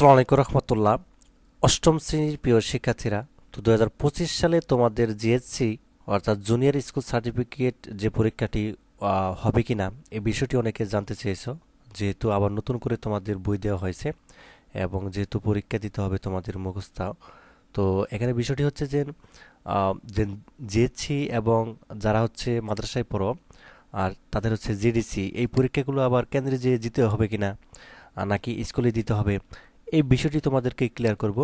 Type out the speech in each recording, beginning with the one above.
আসসালামু আলাইকুম রহমতুল্লাহ। অষ্টম শ্রেণির প্রিয় শিক্ষার্থীরা, তো দু হাজার পঁচিশ সালে তোমাদের জিএসসি অর্থাৎ জুনিয়র স্কুল সার্টিফিকেট যে পরীক্ষাটি হবে কি না এই বিষয়টি অনেকে জানতে চেয়েছো। যেহেতু আবার নতুন করে তোমাদের বই দেওয়া হয়েছে এবং যেহেতু পরীক্ষা দিতে হবে তোমাদের মুখস্থ। তো এখানে বিষয়টি হচ্ছে যে জিএসসি এবং যারা হচ্ছে মাদ্রাসায় পড়ো, আর তাদের হচ্ছে জিডিসি এই পরীক্ষাগুলো আবার কেন্দ্রে যেয়ে দিতে হবে কিনা আর নাকি স্কুলে দিতে হবে এই বিষয়টি তোমাদেরকে ক্লিয়ার করব।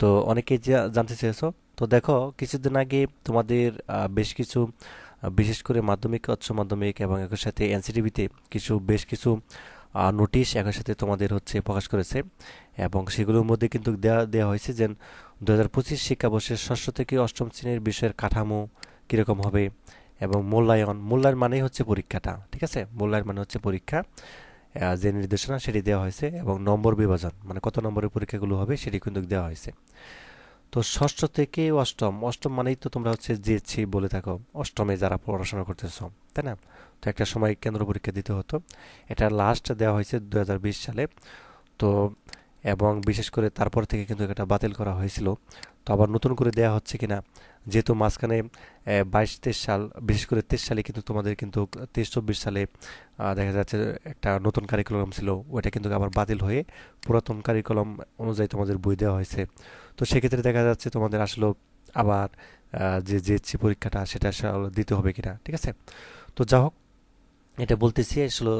তো অনেকে জানতে চেয়েছো, তো দেখো কিছুদিন আগে তোমাদের বেশ কিছু বিশেষ করে মাধ্যমিক, উচ্চ মাধ্যমিক এবং একই সাথে এনসিটিভিতে কিছু, বেশ কিছু নোটিশ একই সাথে তোমাদের হচ্ছে প্রকাশ করেছে এবং সেগুলোর মধ্যে কিন্তু দেওয়া দেওয়া হয়েছে যে দু হাজার পঁচিশ শিক্ষাবর্ষের ষষ্ঠ থেকে অষ্টম শ্রেণির বিষয়ের কাঠামো কীরকম হবে এবং মূল্যায়ন মূল্যায়ন মানেই হচ্ছে পরীক্ষাটা, ঠিক আছে? মূল্যায়ন মানে হচ্ছে পরীক্ষা। যে নির্দেশনা সেটি দেওয়া হয়েছে এবং নম্বর বিভাজন মানে কত নম্বরের পরীক্ষাগুলো হবে সেটি কিন্তু দেওয়া হয়েছে। তো ষষ্ঠ থেকে অষ্টম অষ্টম মানেই তো তোমরা হচ্ছে জিএসসি বলে থাকো, অষ্টমে যারা পড়াশোনা করতেছ, তাই না? তো একটা সময় কেন্দ্র পরীক্ষা দিতে হতো। এটা লাস্ট দেওয়া হয়েছে দুহাজার বিশ সালে। তো এবং বিশেষ করে তারপর থেকে কিন্তু এটা বাতিল করা হয়েছিল। তো আবার নতুন করে দেওয়া হচ্ছে কিনা, যেহেতু মাঝখানে বাইশ তেইশ সাল, বিশেষ করে তেইশ সালে কিন্তু তোমাদের কিন্তু তেইশ চব্বিশ সালে দেখা যাচ্ছে একটা নতুন কারিকুলাম ছিল, ওইটা কিন্তু আবার বাতিল হয়ে পুরাতন কারিকুলাম অনুযায়ী তোমাদের বই দেওয়া হয়েছে। তো সেক্ষেত্রে দেখা যাচ্ছে তোমাদের আসলে আবার যে জেএসসি পরীক্ষাটা, সেটা দিতে হবে কিনা, ঠিক আছে? তো যা হোক এটা বলতেছি, আসলে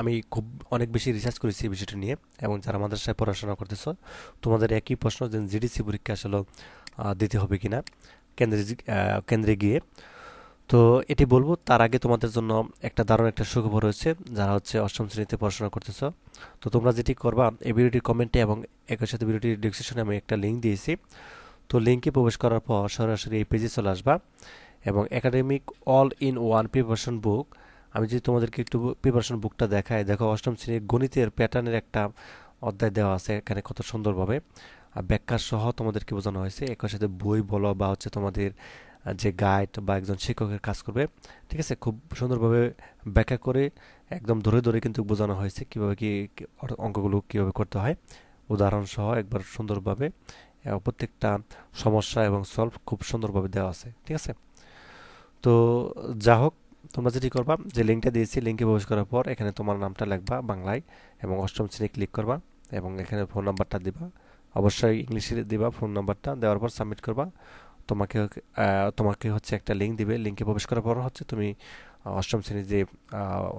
আমি খুব অনেক বেশি রিসার্চ করেছি এই বিষয়টা নিয়ে, এবং যারা মাদ্রাসায় পড়াশোনা করতেছ, তোমাদের একই প্রশ্ন যে জিডিসি পরীক্ষা আসলে দিতে হবে কিনা কেন্দ্রে কেন্দ্রে গিয়ে। তো এটি বলব, তার আগে তোমাদের জন্য একটা দারুণ একটা সুখবর রয়েছে, যারা হচ্ছে অষ্টম শ্রেণীতে পড়াশোনা করতেছো। তো তোমরা যেটি করবা, এই ভিডিওটির কমেন্টে এবং একই সাথে ভিডিওটির ডিসক্রিপশনে আমি একটা লিঙ্ক দিয়েছি। তো লিঙ্কে প্রবেশ করার পর সরাসরি এই পেজে চলে আসবা, এবং academic all in one preparation book আমি যদি তোমাদেরকে একটু প্রিপারেশন বুকটা দেখাই, দেখো অষ্টম শ্রেণির গণিতের প্যাটার্নের একটা অধ্যায় দেওয়া আছে এখানে কত সুন্দরভাবে। আর ব্যাখ্যা সহ তোমাদেরকে বোঝানো হয়েছে, একই সাথে বই বলো বা হচ্ছে তোমাদের যে গাইড বা একজন শিক্ষকের কাজ করবে, ঠিক আছে? খুব সুন্দরভাবে ব্যাখ্যা করে, একদম ধরে ধরে কিন্তু বোঝানো হয়েছে কীভাবে কি অঙ্কগুলো কীভাবে করতে হয়। উদাহরণ সহ একবার সুন্দরভাবে প্রত্যেকটা সমস্যা এবং সলভ খুব সুন্দরভাবে দেওয়া আছে, ঠিক আছে? তো যা হোক তোমরা যেটি করবা, যে লিঙ্কটা দিয়েছি লিঙ্কে প্রবেশ করার পর এখানে তোমার নামটা লিখবা বাংলায় এবং অষ্টম শ্রেণি ক্লিক করবা এবং এখানে ফোন নাম্বারটা দিবা। অবশ্যই ইংলিশে দিবা ফোন নাম্বারটা দেওয়ার পর সাবমিট করবা। তোমাকে তোমাকে হচ্ছে একটা লিঙ্ক দিবে। লিঙ্কে প্রবেশ করার পর হচ্ছে তুমি অষ্টম শ্রেণির যে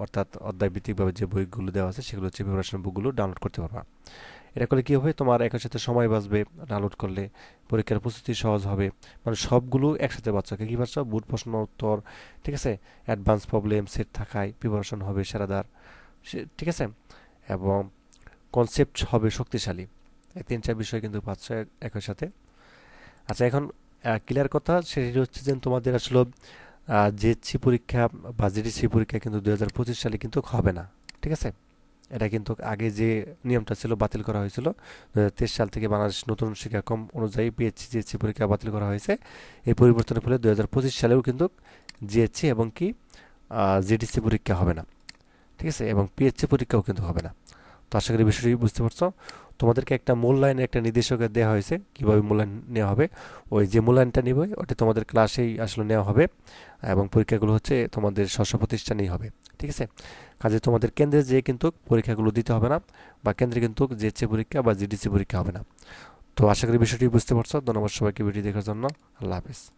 অর্থাৎ অধ্যায় ভিত্তিকভাবে যে বইগুলো দেওয়া আছে, সেগুলো হচ্ছে প্রিপারেশন বুকগুলো ডাউনলোড করতে পারবা। এটা করলে কী হবে? তোমার একই সাথে সময় বাঁচবে ডাউনলোড করলে। পরীক্ষার প্রস্তুতি সহজ হবে। মানে সবগুলো একসাথে বাচ্চাকে কী পাচ্ছ বুট প্রশ্ন উত্তর, ঠিক আছে? অ্যাডভান্স প্রবলেম সেট থাকায় প্রিপারেশন হবে সেরাদার। ঠিক আছে? এবং কনসেপ্ট হবে শক্তিশালী। এই তিন, চার বিষয় কিন্তু পাচ্ছ একই সাথে। আচ্ছা এখন ক্লিয়ার কথা সেটি হচ্ছে যে তোমাদের আসলে জেএসসি পরীক্ষা বা জিডিসি পরীক্ষা কিন্তু দু হাজার পঁচিশ সালে কিন্তু হবে না। ঠিক আছে? এটা কিন্তু আগে যে নিয়মটা ছিল বাতিল করা হয়েছিল দু হাজার তেইশ সাল থেকে বাংলাদেশ নতুন শিক্ষাক্রম অনুযায়ী পিএইচসি জিএসসি পরীক্ষা বাতিল করা হয়েছে। এই পরিবর্তনের ফলে দু হাজার পঁচিশ সালেও কিন্তু জিএসসি এবং কি জিডিসি পরীক্ষা হবে না। ঠিক আছে? এবং পিএইচসি পরীক্ষাও কিন্তু হবে না। তো আশা করি বিষয়টি বুঝতে পারছ। তোমাদেরকে একটা মূল্যায়নের একটা নির্দেশক দেওয়া হয়েছে, কীভাবে মূল্যায়ন নেওয়া হবে। ওই যে মূল্যায়নটা নিবে, ওটা তোমাদের ক্লাসেই আসলে নেওয়া হবে এবং পরীক্ষাগুলো হচ্ছে তোমাদের স্বস্ব প্রতিষ্ঠানেই হবে। ঠিক আছে? কাজে তোমাদের কেন্দ্রে যেয়ে কিন্তু পরীক্ষাগুলো দিতে হবে না বা কেন্দ্রে কিন্তু জেএসসি পরীক্ষা বা জিডিসি পরীক্ষা হবে না। তো আশা করি বিষয়টি বুঝতে পারছ। ধন্যবাদ সবাইকে ভিডিও দেখার জন্য। আল্লাহ হাফেজ।